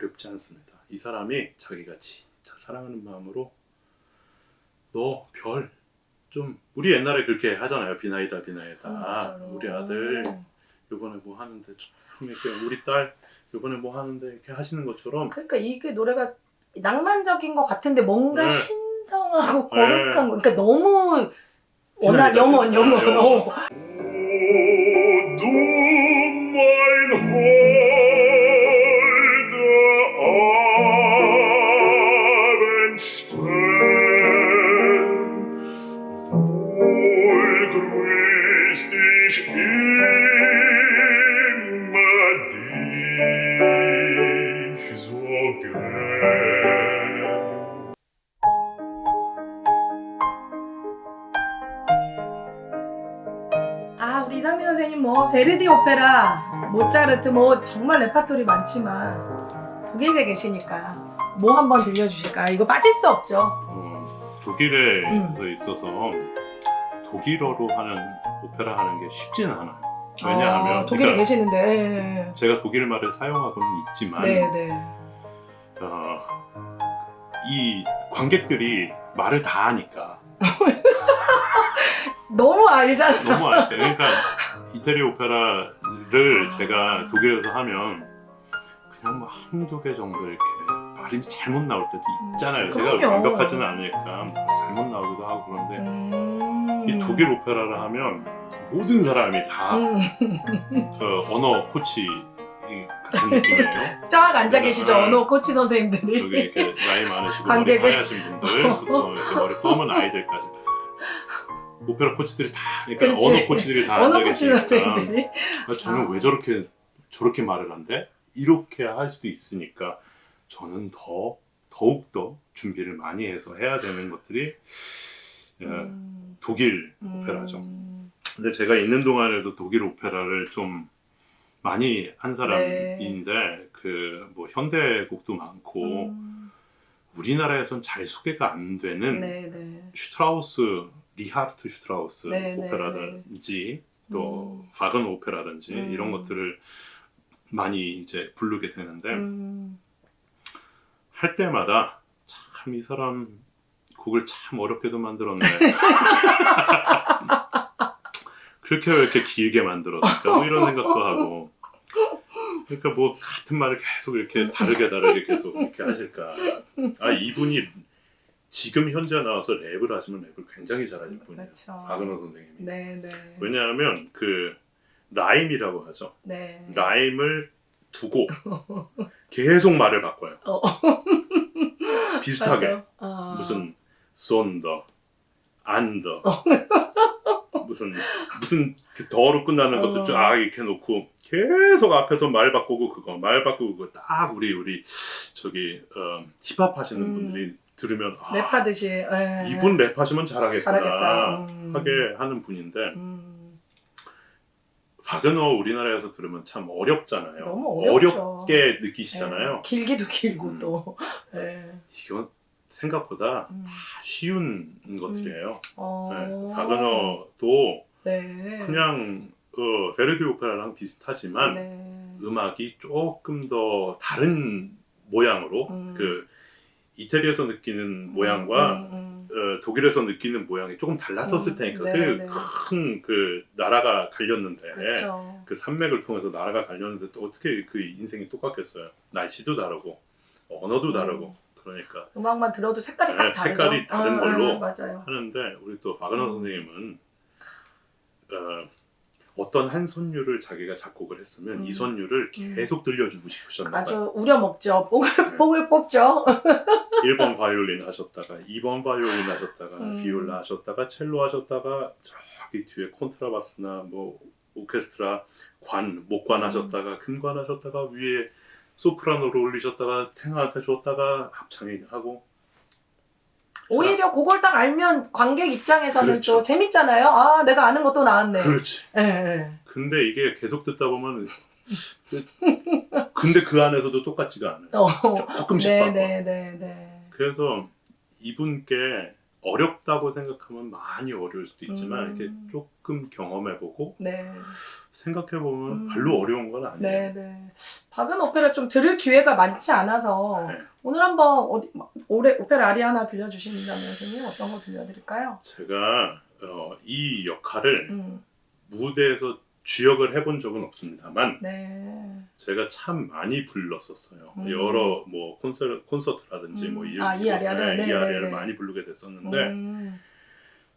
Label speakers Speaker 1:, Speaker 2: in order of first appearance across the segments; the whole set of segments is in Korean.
Speaker 1: 어렵지 않습니다. 이 사람이 자기가 진짜 사랑하는 마음으로 너 별 좀 우리 옛날에 그렇게 하잖아요. 비나이다 비나이다.
Speaker 2: 맞아요.
Speaker 1: 우리 아들 요번에 뭐 하는데 참 이렇게 우리 딸 요번에 뭐 하는데 이렇게 하시는 것처럼
Speaker 2: 그러니까 이게 노래가 낭만적인 것 같은데 뭔가
Speaker 1: 네.
Speaker 2: 신성하고
Speaker 1: 네.
Speaker 2: 거룩한 거. 그러니까 너무 워낙
Speaker 1: 비나이다,
Speaker 2: 영원
Speaker 1: 비나이다,
Speaker 2: 영원.
Speaker 1: 영원.
Speaker 2: 어. 이상민 선생님 뭐 베르디 오페라, 모차르트 뭐 정말 레파토리 많지만 독일에 계시니까 뭐 한번 들려주실까요? 이거 빠질 수 없죠.
Speaker 1: 어, 독일에
Speaker 2: 음.
Speaker 1: 서 있어서 독일어로 하는 오페라 하는 게 쉽지는 않아요. 왜냐하면
Speaker 2: 아, 독일에
Speaker 1: 그러니까
Speaker 2: 계시는데.
Speaker 1: 제가 독일 말을 사용하고는 있지만
Speaker 2: 네, 네.
Speaker 1: 어, 이 관객들이 말을 다 하니까
Speaker 2: 너무 알잖아.
Speaker 1: 너무 알때 그러니까 이태리 오페라를 제가 독일에서 하면 그냥 뭐 한두 개 정도 이렇게 발음이 잘못 나올 때도 있잖아요. 제가
Speaker 2: 그럼요.
Speaker 1: 완벽하지는 않으니까 잘못 나오기도 하고 그런데
Speaker 2: 음.
Speaker 1: 이 독일 오페라를 하면 모든 사람이 다
Speaker 2: 음.
Speaker 1: 저 언어 코치 이 같은 느낌이에요.
Speaker 2: 쫙 앉아 계시죠
Speaker 1: 네.
Speaker 2: 언어 코치 선생님들이.
Speaker 1: 저기 이렇게 나이 많으시고 머리
Speaker 2: 관객을.
Speaker 1: 하얗신 분들부터 이렇게 머리 검은 아이들까지 오페라 코치들이 다 그러니까
Speaker 2: 그렇지.
Speaker 1: 언어 코치들이 다
Speaker 2: 언어
Speaker 1: 앉아
Speaker 2: 코치
Speaker 1: 계시니까
Speaker 2: 선생님들이.
Speaker 1: 아, 저는
Speaker 2: 아.
Speaker 1: 왜 저렇게 저렇게 말을 한대? 이렇게 할 수도 있으니까 저는 더 더욱 더 준비를 많이 해서 해야 되는 것들이 예,
Speaker 2: 음.
Speaker 1: 독일 오페라죠.
Speaker 2: 음.
Speaker 1: 근데 제가 있는 동안에도 독일 오페라를 좀 많이 한
Speaker 2: 네.
Speaker 1: 사람인데 그 뭐 현대곡도 많고
Speaker 2: 음.
Speaker 1: 우리나라에선 잘 소개가 안 되는
Speaker 2: 네, 네.
Speaker 1: 슈트라우스 리하르트 슈트라우스
Speaker 2: 네, 네,
Speaker 1: 오페라든지 또
Speaker 2: 음.
Speaker 1: 바건 오페라든지
Speaker 2: 음.
Speaker 1: 이런 것들을 많이 이제 부르게 되는데
Speaker 2: 음.
Speaker 1: 할 때마다 참 이 사람 곡을 참 어렵게도 만들었네. 그렇게 왜 이렇게 길게 만들었을까? 뭐 이런 생각도 하고. 그러니까 뭐 같은 말을 계속 이렇게 다르게 다르게 계속 이렇게 하실까? 아 이분이 지금 현재 나와서 랩을 하시면 랩을 굉장히 잘하실 분이에요.
Speaker 2: 그렇죠.
Speaker 1: 박은호 선생님이.
Speaker 2: 네, 네.
Speaker 1: 왜냐하면 그 라임이라고 하죠.
Speaker 2: 네.
Speaker 1: 라임을 두고 계속 말을 바꿔요.
Speaker 2: 어.
Speaker 1: 비슷하게.
Speaker 2: 아.
Speaker 1: 무슨 쏜더, 안더, 무슨 무슨 그 더로 끝나는 것도
Speaker 2: 어.
Speaker 1: 쫙 이렇게 놓고 계속 앞에서 말 바꾸고 그거 말 바꾸고 그거 딱 우리 우리 저기 어, 힙합 하시는
Speaker 2: 음.
Speaker 1: 분들이 들으면 아,
Speaker 2: 랩하듯이. 예.
Speaker 1: 이분 랩하시면 잘하겠구나
Speaker 2: 잘하겠다. 음.
Speaker 1: 하게 하는 분인데
Speaker 2: 음.
Speaker 1: 바그너 우리나라에서 들으면 참 어렵잖아요.
Speaker 2: 너무 어렵죠.
Speaker 1: 어렵게 느끼시잖아요.
Speaker 2: 예. 길기도 길고
Speaker 1: 음.
Speaker 2: 또. 예.
Speaker 1: 이건 생각보다
Speaker 2: 음.
Speaker 1: 다 쉬운 것들이에요.
Speaker 2: 어.
Speaker 1: 네, 바그너도
Speaker 2: 네.
Speaker 1: 그냥 어, 베르디 오페라랑 비슷하지만
Speaker 2: 네.
Speaker 1: 음악이 조금 더 다른 모양으로
Speaker 2: 음.
Speaker 1: 그 이태리에서 느끼는 모양과
Speaker 2: 음, 음,
Speaker 1: 어, 독일에서 느끼는 모양이 조금 달랐었을
Speaker 2: 음,
Speaker 1: 테니까
Speaker 2: 네,
Speaker 1: 그
Speaker 2: 네.
Speaker 1: 큰그 나라가 갈렸는데
Speaker 2: 그렇죠.
Speaker 1: 그 산맥을 통해서 나라가 갈렸는데 또 어떻게 그 인생이 똑같겠어요? 날씨도 다르고 언어도
Speaker 2: 음.
Speaker 1: 다르고 그러니까
Speaker 2: 음악만 들어도 색깔이
Speaker 1: 네,
Speaker 2: 딱 다르죠.
Speaker 1: 색깔이 다른
Speaker 2: 아,
Speaker 1: 걸로
Speaker 2: 아.
Speaker 1: 하는데 우리 또 박은호
Speaker 2: 음.
Speaker 1: 선생님은 어, 떤한 선율을 자기가 작곡을 했으면
Speaker 2: 음.
Speaker 1: 이 선율을
Speaker 2: 음.
Speaker 1: 계속 들려주고 싶으셨나 봐요.
Speaker 2: 아주 우려먹죠. 뽕을,
Speaker 1: 네.
Speaker 2: 뽕을 뽑죠.
Speaker 1: 1번 바이올린 하셨다가 2번 바이올린 하셨다가
Speaker 2: 음.
Speaker 1: 비올라 하셨다가 첼로 하셨다가 저기 뒤에 콘트라바스나 뭐 오케스트라 관 목관
Speaker 2: 음.
Speaker 1: 하셨다가 금관 하셨다가 위에 소프라노를 올리셨다가 테너한테 줬다가 합창이 하고
Speaker 2: 오히려 그걸 딱 알면 관객 입장에서는
Speaker 1: 그렇죠.
Speaker 2: 또 재밌잖아요. 아, 내가 아는 것도 나왔네.
Speaker 1: 그렇지.
Speaker 2: 예, 예.
Speaker 1: 근데 이게 계속 듣다 보면 근데 그 안에서도 똑같지가 않아요.
Speaker 2: 어.
Speaker 1: 조금씩
Speaker 2: 네,
Speaker 1: 바꿔.
Speaker 2: 네, 네, 네.
Speaker 1: 그래서 이분께 어렵다고 생각하면 많이 어려울 수도 있지만
Speaker 2: 음.
Speaker 1: 이렇게 조금 경험해보고
Speaker 2: 네.
Speaker 1: 생각해보면
Speaker 2: 음.
Speaker 1: 별로 어려운 건 아니에요.
Speaker 2: 네, 네. 박은 오페라 좀 들을 기회가 많지 않아서
Speaker 1: 네.
Speaker 2: 오늘 한번 어디 올해 오페라 아리 하나 들려주신다면 선생님 어떤 거 들려드릴까요?
Speaker 1: 제가 어, 이 역할을
Speaker 2: 음,
Speaker 1: 무대에서 주역을 해본 적은 없습니다만
Speaker 2: 네.
Speaker 1: 제가 참 많이 불렀었어요.
Speaker 2: 음.
Speaker 1: 여러 뭐 콘서트, 콘서트라든지
Speaker 2: 음.
Speaker 1: 뭐 이,
Speaker 2: 아, 이 아리아를?
Speaker 1: 네,
Speaker 2: 네,
Speaker 1: 이 아리아를
Speaker 2: 네, 네.
Speaker 1: 많이 부르게 됐었는데
Speaker 2: 음.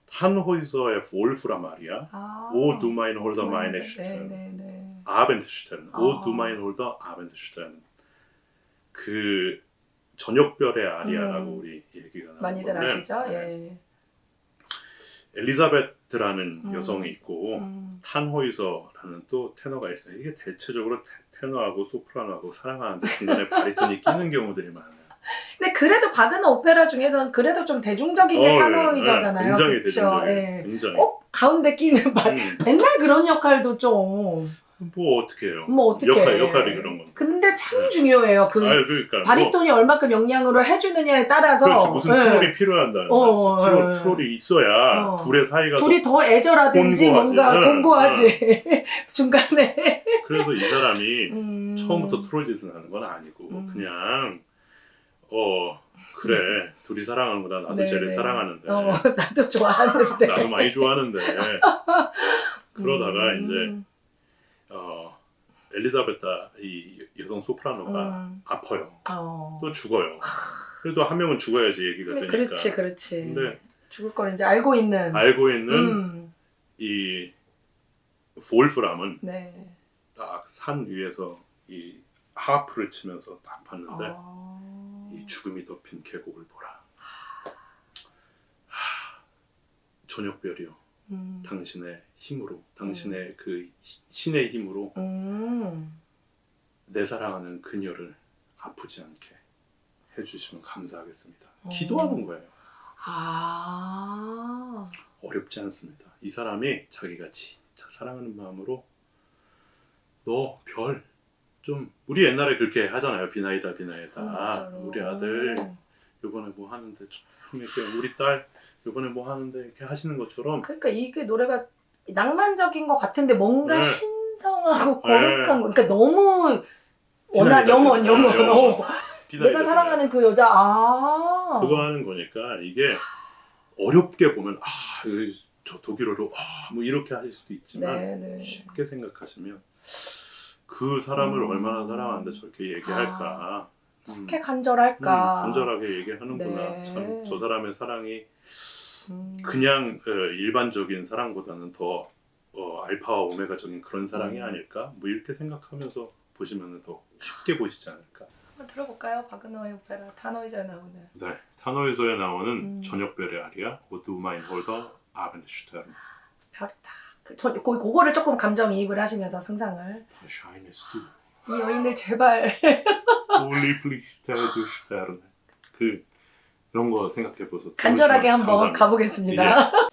Speaker 1: 탄호이서의 볼프람 아리아,
Speaker 2: 아.
Speaker 1: 오 두 마인 홀더 마인의
Speaker 2: 네,
Speaker 1: 슈텐,
Speaker 2: 네, 네.
Speaker 1: 아벤트 슈텐, 오
Speaker 2: 아.
Speaker 1: 두 마인 홀더 아벤트 슈텐 그 저녁별의 아리아라고
Speaker 2: 음.
Speaker 1: 우리 얘기가 나오는
Speaker 2: 많이들
Speaker 1: 건데
Speaker 2: 아시죠?
Speaker 1: 네.
Speaker 2: 예.
Speaker 1: 엘리자 베트라는
Speaker 2: 음.
Speaker 1: 여성이 있고
Speaker 2: 음.
Speaker 1: 탄호이서라는 또 테너가 있어요. 이게 대체적으로 테, 테너하고 소프라노하고 사랑하는데 중간에 바리톤이 끼는 경우들이 많아요.
Speaker 2: 근데 그래도 바그너 오페라 중에서는 그래도 좀 대중적인 게
Speaker 1: 어. 네, 굉장히
Speaker 2: 그쵸?
Speaker 1: 대중적이에요.
Speaker 2: 예.
Speaker 1: 굉장히.
Speaker 2: 꼭 가운데 끼는 말.
Speaker 1: 음,
Speaker 2: 맨날 그런 역할도 좀.
Speaker 1: 뭐 어떻게 해요?
Speaker 2: 뭐 어떻게
Speaker 1: 역할 역할이 그런 건데.
Speaker 2: 근데 참 중요해요. 그
Speaker 1: 아유 그러니까 뭐,
Speaker 2: 바리톤이 얼마큼 영향으로 해주느냐에 따라서.
Speaker 1: 그렇지 무슨
Speaker 2: 예.
Speaker 1: 트롤이 필요한다는
Speaker 2: 어,
Speaker 1: 거지. 트롤,
Speaker 2: 예.
Speaker 1: 트롤이 있어야
Speaker 2: 어.
Speaker 1: 둘의 사이가
Speaker 2: 둘이 더 애절하든지
Speaker 1: 공고하지.
Speaker 2: 뭔가
Speaker 1: 응,
Speaker 2: 공고하지. 중간에.
Speaker 1: 더- 그래서 이 사람이
Speaker 2: 음.
Speaker 1: 처음부터 트롤 짓을 하는 건 아니고
Speaker 2: 음.
Speaker 1: 그냥 어 그래 둘이 사랑하는구나 나도
Speaker 2: 네,
Speaker 1: 쟤를
Speaker 2: 네.
Speaker 1: 사랑하는데
Speaker 2: 어, 나도 좋아하는데.
Speaker 1: 나도 많이 좋아하는데 그러다가
Speaker 2: 음.
Speaker 1: 이제 어 엘리자베타 이 여성 소프라노가
Speaker 2: 음.
Speaker 1: 아파요
Speaker 2: 어.
Speaker 1: 또 죽어요 그래도 한 명은 죽어야지 얘기가 되니까
Speaker 2: 그렇지, 그렇지.
Speaker 1: 근데
Speaker 2: 죽을 걸 이제 알고 있는.
Speaker 1: 알고 있는
Speaker 2: 음.
Speaker 1: 이 볼프람은
Speaker 2: 네.
Speaker 1: 딱산 위에서 이 하프를 치면서 딱 봤는데
Speaker 2: 어.
Speaker 1: 이 죽음이 덮인 계곡을 보라. 하, 저녁별이요.
Speaker 2: 음.
Speaker 1: 당신의 힘으로, 당신의 그 히- 신의 힘으로
Speaker 2: 음.
Speaker 1: 내 사랑하는 그녀를 아프지 않게 해주시면 감사하겠습니다.
Speaker 2: 어.
Speaker 1: 기도하는 거예요.
Speaker 2: 아.
Speaker 1: 어렵지 않습니다. 이 사람이 자기가 진짜 사랑하는 마음으로 너 별 좀 우리 옛날에 그렇게 하잖아요. 비나이다 비나이다.
Speaker 2: 진짜로.
Speaker 1: 우리 아들 요번에 뭐 하는데 참 이렇게 우리 딸 요번에 뭐 하는데 이렇게 하시는 것처럼
Speaker 2: 그러니까 이게 노래가 낭만적인 것 같은데 뭔가
Speaker 1: 네.
Speaker 2: 신성하고
Speaker 1: 네.
Speaker 2: 거룩한 거. 그러니까 너무 워낙
Speaker 1: 비나이다,
Speaker 2: 영원 영원.
Speaker 1: 영원.
Speaker 2: 어. 내가 사랑하는 그 여자. 아.
Speaker 1: 그거 하는 거니까 이게 어렵게 보면 아, 이거 저 독일어로 아, 뭐 이렇게 하실 수도 있지만
Speaker 2: 네, 네.
Speaker 1: 쉽게 생각하시면 그 사람을
Speaker 2: 음.
Speaker 1: 얼마나 사랑하는데 저렇게 얘기할까. 음,
Speaker 2: 이렇게 간절할까.
Speaker 1: 음, 간절하게 얘기하는구나.
Speaker 2: 네.
Speaker 1: 참저 사람의 사랑이
Speaker 2: 음.
Speaker 1: 그냥 어, 일반적인 사랑보다는 더 어, 알파와 오메가적인 그런 사랑이
Speaker 2: 음.
Speaker 1: 아닐까? 뭐 이렇게 생각하면서 보시면 더 쉽게 보시지 않을까?
Speaker 2: 한번 들어볼까요? 바그너의 오페라 타노이자 나오는.
Speaker 1: 네, 타노에서에 나오는
Speaker 2: 음.
Speaker 1: 저녁별의 아리아 오드 마인 홀더 아벤드슈테른
Speaker 2: 별이 딱. 그, 저, 그, 그거를 조금 감정이입을 하시면서 상상을.
Speaker 1: 이
Speaker 2: 여인을 제발.
Speaker 1: 올리 플리스테르슈테른 그 그런 거 생각해 보서
Speaker 2: 간절하게 한번 가보겠습니다.
Speaker 3: Wie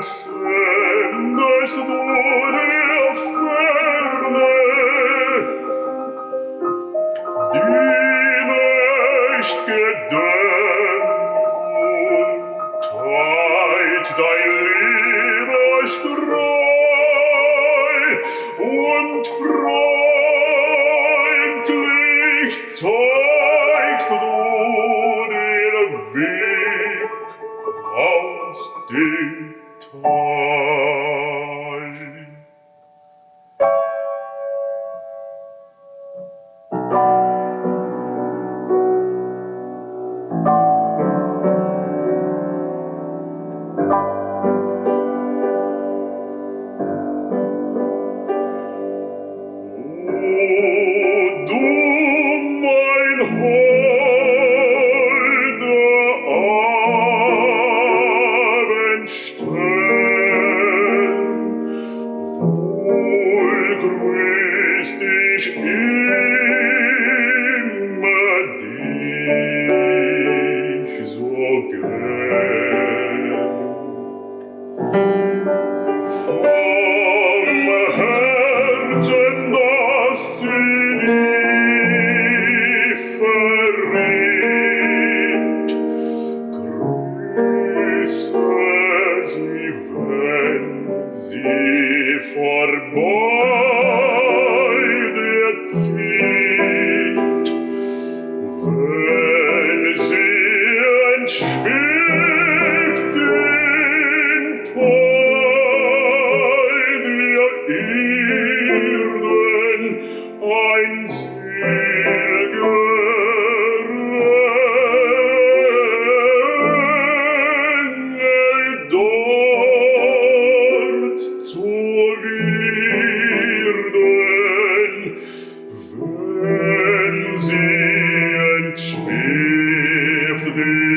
Speaker 1: thanks. Schwebt the.